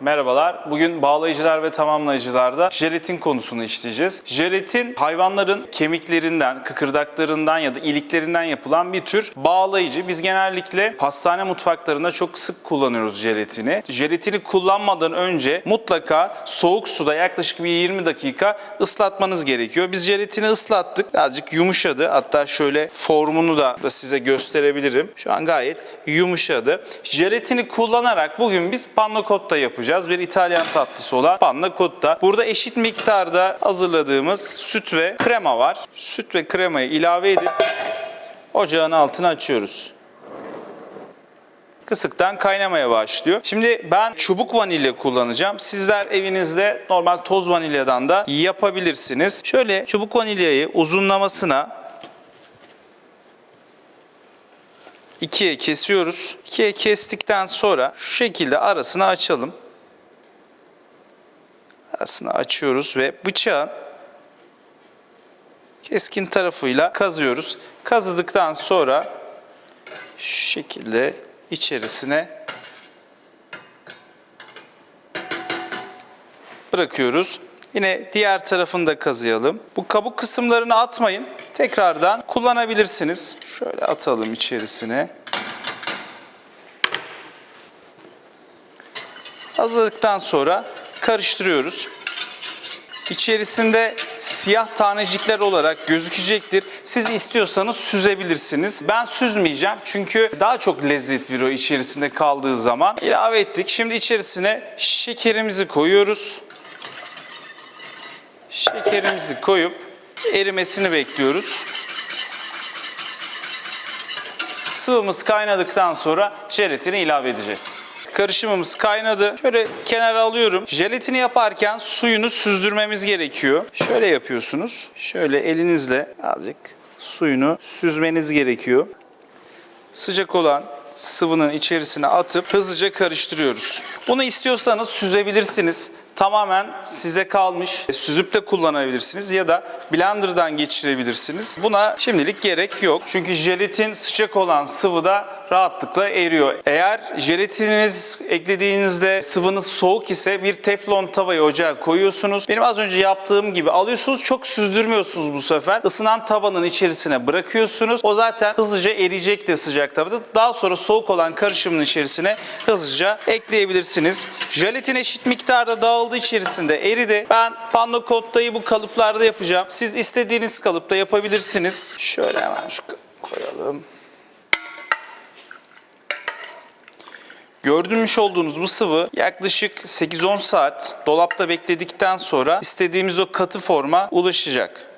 Merhabalar. Bugün bağlayıcılar ve tamamlayıcılarda jelatin konusunu işleyeceğiz. Jelatin hayvanların kemiklerinden, kıkırdaklarından ya da iliklerinden yapılan bir tür bağlayıcı. Biz genellikle hastane mutfaklarında çok sık kullanıyoruz jelatini. Jelatini kullanmadan önce mutlaka soğuk suda yaklaşık bir 20 dakika ıslatmanız gerekiyor. Biz jelatini ıslattık. Birazcık yumuşadı. Hatta şöyle formunu da size gösterebilirim. Şu an gayet yumuşadı. Jelatini kullanarak bugün biz panna cotta yapacağız. Bir İtalyan tatlısı olan panna cotta. Burada eşit miktarda hazırladığımız süt ve krema var. Süt ve kremayı ilave edip ocağın altını açıyoruz. Kısıktan kaynamaya başlıyor. Şimdi ben çubuk vanilya kullanacağım. Sizler evinizde normal toz vanilyadan da yapabilirsiniz. Şöyle çubuk vanilyayı uzunlamasına ikiye kesiyoruz. İkiye kestikten sonra şu şekilde arasını açalım. Arasını açıyoruz ve bıçağın keskin tarafıyla kazıyoruz. Kazıdıktan sonra şu şekilde içerisine bırakıyoruz. Yine diğer tarafını da kazıyalım. Bu kabuk kısımlarını atmayın. Tekrardan kullanabilirsiniz. Şöyle atalım içerisine. Hazırladıktan sonra karıştırıyoruz. İçerisinde siyah tanecikler olarak gözükecektir. Siz istiyorsanız süzebilirsiniz. Ben süzmeyeceğim çünkü daha çok lezzet veriyor içerisinde kaldığı zaman. İlave ettik. Şimdi içerisine şekerimizi koyuyoruz. Şekerimizi koyup erimesini bekliyoruz. Sıvımız kaynadıktan sonra jelatini ilave edeceğiz. Karışımımız kaynadı. Şöyle kenara alıyorum. Jelatini yaparken suyunu süzdürmemiz gerekiyor. Şöyle yapıyorsunuz. Şöyle elinizle azıcık suyunu süzmeniz gerekiyor. Sıcak olan sıvının içerisine atıp hızlıca karıştırıyoruz. Bunu istiyorsanız süzebilirsiniz. Tamamen size kalmış. E, Süzüp de kullanabilirsiniz ya da blenderdan geçirebilirsiniz. Buna şimdilik gerek yok. Çünkü jelatin sıcak olan sıvıda rahatlıkla eriyor. Eğer jelatininiz eklediğinizde sıvınız soğuk ise bir teflon tavayı ocağa koyuyorsunuz. Benim az önce yaptığım gibi alıyorsunuz. Çok süzdürmüyorsunuz bu sefer. Isınan tavanın içerisine bırakıyorsunuz. O zaten hızlıca eriyecektir sıcak tavada. Daha sonra soğuk olan karışımın içerisine hızlıca ekleyebilirsiniz. Jelatin eşit miktarda dağıldı içerisinde eridi. Ben panna cotta'yı bu kalıplarda yapacağım. Siz istediğiniz kalıpta yapabilirsiniz. Şöyle hemen şu koyalım. Gördürmüş olduğunuz bu sıvı yaklaşık 8-10 saat dolapta bekledikten sonra istediğimiz o katı forma ulaşacak.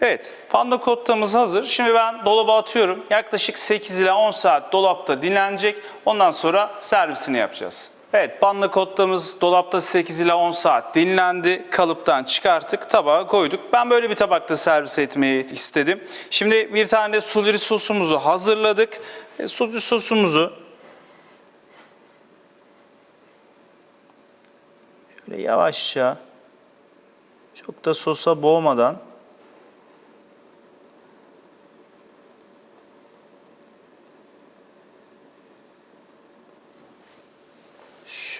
Evet, panda kottamız hazır. Şimdi ben dolaba atıyorum. Yaklaşık 8 ila 10 saat dolapta dinlenecek. Ondan sonra servisini yapacağız. Evet, panda kottamız dolapta 8 ila 10 saat dinlendi. Kalıptan çıkarttık, tabağa koyduk. Ben böyle bir tabakta servis etmeyi istedim. Şimdi bir tane de suliri sosumuzu hazırladık. E, suliri sosumuzu şöyle yavaşça çok da sosa boğmadan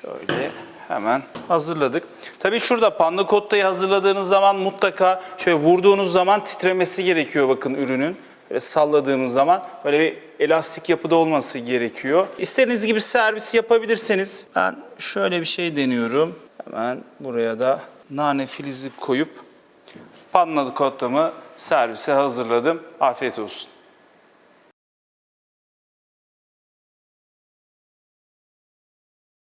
Şöyle hemen hazırladık. Tabii şurada panda kottayı hazırladığınız zaman mutlaka şöyle vurduğunuz zaman titremesi gerekiyor bakın ürünün. Böyle salladığımız zaman böyle bir elastik yapıda olması gerekiyor. İstediğiniz gibi servis yapabilirseniz ben şöyle bir şey deniyorum. Hemen buraya da nane filizi koyup panna kottamı servise hazırladım. Afiyet olsun.